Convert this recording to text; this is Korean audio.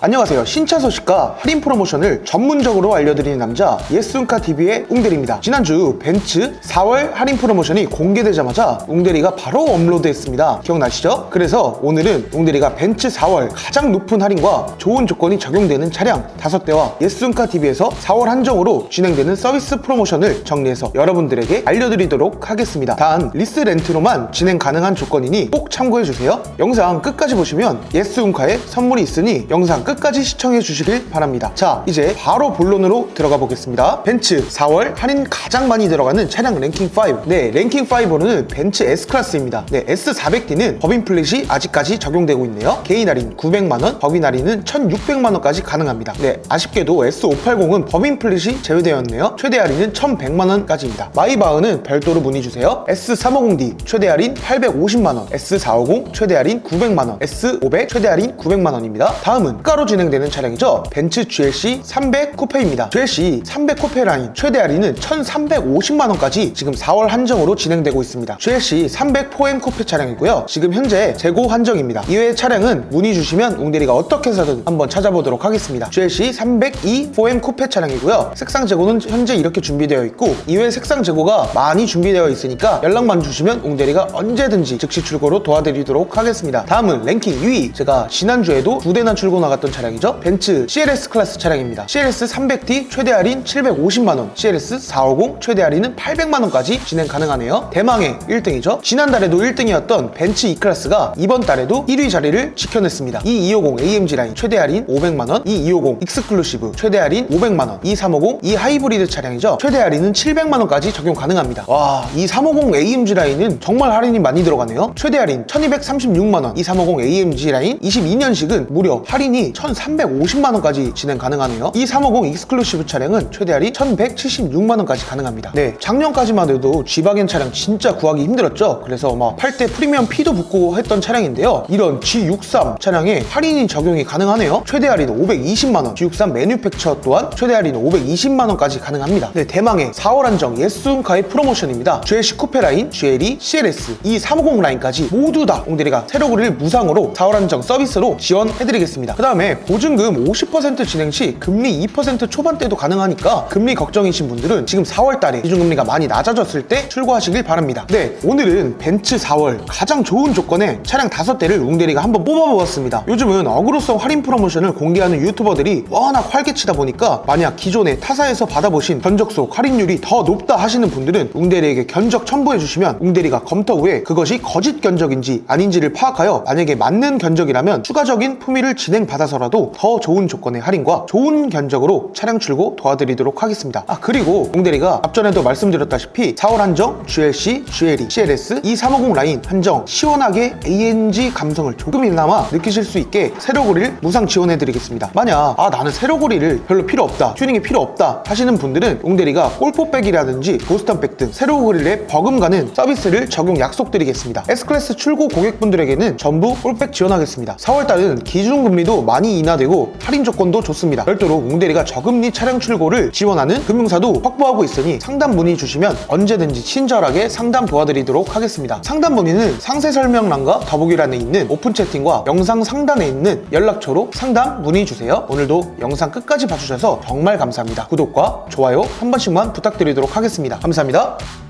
안녕하세요. 신차 소식과 할인 프로모션을 전문적으로 알려드리는 남자 예스운카 TV의 웅대리입니다. 지난주 벤츠 4월 할인 프로모션이 공개되자마자 웅대리가 바로 업로드했습니다. 기억나시죠? 그래서 오늘은 웅대리가 벤츠 4월 가장 높은 할인과 좋은 조건이 적용되는 차량 5대와 예스운카 TV에서 4월 한정으로 진행되는 서비스 프로모션을 정리해서 여러분들에게 알려드리도록 하겠습니다. 단 리스 렌트로만 진행 가능한 조건이니 꼭 참고해주세요. 영상 끝까지 보시면 예스운카에 선물이 있으니 영상 끝까지 시청해 주시길 바랍니다. 자, 이제 바로 본론으로 들어가 보겠습니다. 벤츠 4월 할인 가장 많이 들어가는 차량 랭킹 5. 네, 랭킹 5로는 벤츠 S클래스입니다. 네, S400D는 법인 플랫이 아직까지 적용되고 있네요. 개인 할인 900만 원, 법인 할인은 1600만 원까지 가능합니다. 네, 아쉽게도 S580은 법인 플랫이 제외되었네요. 최대 할인은 1100만 원까지입니다. 마이바흐는 별도로 문의 주세요. S350D 최대 할인 850만 원, S450 최대 할인 900만 원, S500 최대 할인 900만 원입니다. 다음은 가로 진행되는 차량이죠. 벤츠 GLC 300 쿠페입니다. GLC 300 쿠페 라인 최대 할인은 1,350만 원까지 지금 4월 한정으로 진행되고 있습니다. GLC 300 4M 쿠페 차량이고요. 지금 현재 재고 한정입니다. 이외의 차량은 문의 주시면 웅대리가 어떻게 해서든 한번 찾아보도록 하겠습니다. GLC 302 4M 쿠페 차량이고요. 색상 재고는 현재 이렇게 준비되어 있고 이외 색상 재고가 많이 준비되어 있으니까 연락만 주시면 웅대리가 언제든지 즉시 출고로 도와드리도록 하겠습니다. 다음은 랭킹 2위 제가 지난주에도 두 대나 출고 나갔던 차량이죠. 벤츠 CLS 클래스 차량입니다. CLS 300D 최대 할인 750만원, CLS 450 최대 할인은 800만원까지 진행 가능하네요. 대망의 1등이죠. 지난달에도 1등이었던 벤츠 E클래스가 이번 달에도 1위 자리를 지켜냈습니다. E250 AMG 라인 최대 할인 500만원, E250 익스클루시브 최대 할인 500만원, E350 E 하이브리드 차량이죠. 최대 할인은 700만원까지 적용 가능합니다. 와, E350 AMG 라인은 정말 할인이 많이 들어가네요. 최대 할인 1236만원, E350 AMG 라인 22년식은 무려 할인이 1350만원까지 진행 가능하네요. E350 익스클루시브 차량은 최대 할인 1176만원까지 가능합니다. 네, 작년까지만 해도 G바겐 차량 진짜 구하기 힘들었죠. 그래서 막팔때 프리미엄 피도 붙고 했던 차량인데요. 이런 G63 차량에 할인이 적용이 가능하네요. 최대 할인 520만원, G63 매뉴팩처 또한 최대 할인 520만원까지 가능합니다. 네, 대망의 4월 한정 예스운카의 프로모션입니다. GLC 쿠페 라인, GLE, CLS, E350 라인까지 모두 다 옹대리가 새로 그릴 무상으로 4월 한정 서비스로 지원해드리겠습니다. 그 다음에 보증금 50% 진행 시 금리 2% 초반대도 가능하니까 금리 걱정이신 분들은 지금 4월 달에 기준금리가 많이 낮아졌을 때 출고하시길 바랍니다. 네, 오늘은 벤츠 4월 가장 좋은 조건의 차량 5대를 웅대리가 한번 뽑아보았습니다. 요즘은 어그로성 할인 프로모션을 공개하는 유튜버들이 워낙 활개치다 보니까 만약 기존에 타사에서 받아보신 견적소 할인율이 더 높다 하시는 분들은 웅대리에게 견적 첨부해 주시면 웅대리가 검토 후에 그것이 거짓 견적인지 아닌지를 파악하여 만약에 맞는 견적이라면 추가적인 품위를 진행받아서 라도 더 좋은 조건의 할인과 좋은 견적으로 차량 출고 도와드리도록 하겠습니다. 아 그리고 웅대리가 앞전에도 말씀드렸다시피 4월 한정 GLC, GLE, CLS, E350 라인 한정 시원하게 ANG 감성을 조금이나마 느끼실 수 있게 세로 고리를 무상 지원해드리겠습니다. 만약 아 나는 세로 고리를 별로 필요 없다 튜닝이 필요 없다 하시는 분들은 웅대리가 골포백이라든지 보스턴백 등 세로 고리에 버금가는 서비스를 적용 약속드리겠습니다. S클래스 출고 고객분들에게는 전부 꼴백 지원하겠습니다. 4월달은 기준금리도 많이 인하되고 할인 조건도 좋습니다. 별도로 웅대리가 저금리 차량 출고를 지원하는 금융사도 확보하고 있으니 상담 문의 주시면 언제든지 친절하게 상담 도와드리도록 하겠습니다. 상담 문의는 상세 설명란과 더보기란에 있는 오픈 채팅과 영상 상단에 있는 연락처로 상담 문의 주세요. 오늘도 영상 끝까지 봐주셔서 정말 감사합니다. 구독과 좋아요 한 번씩만 부탁드리도록 하겠습니다. 감사합니다.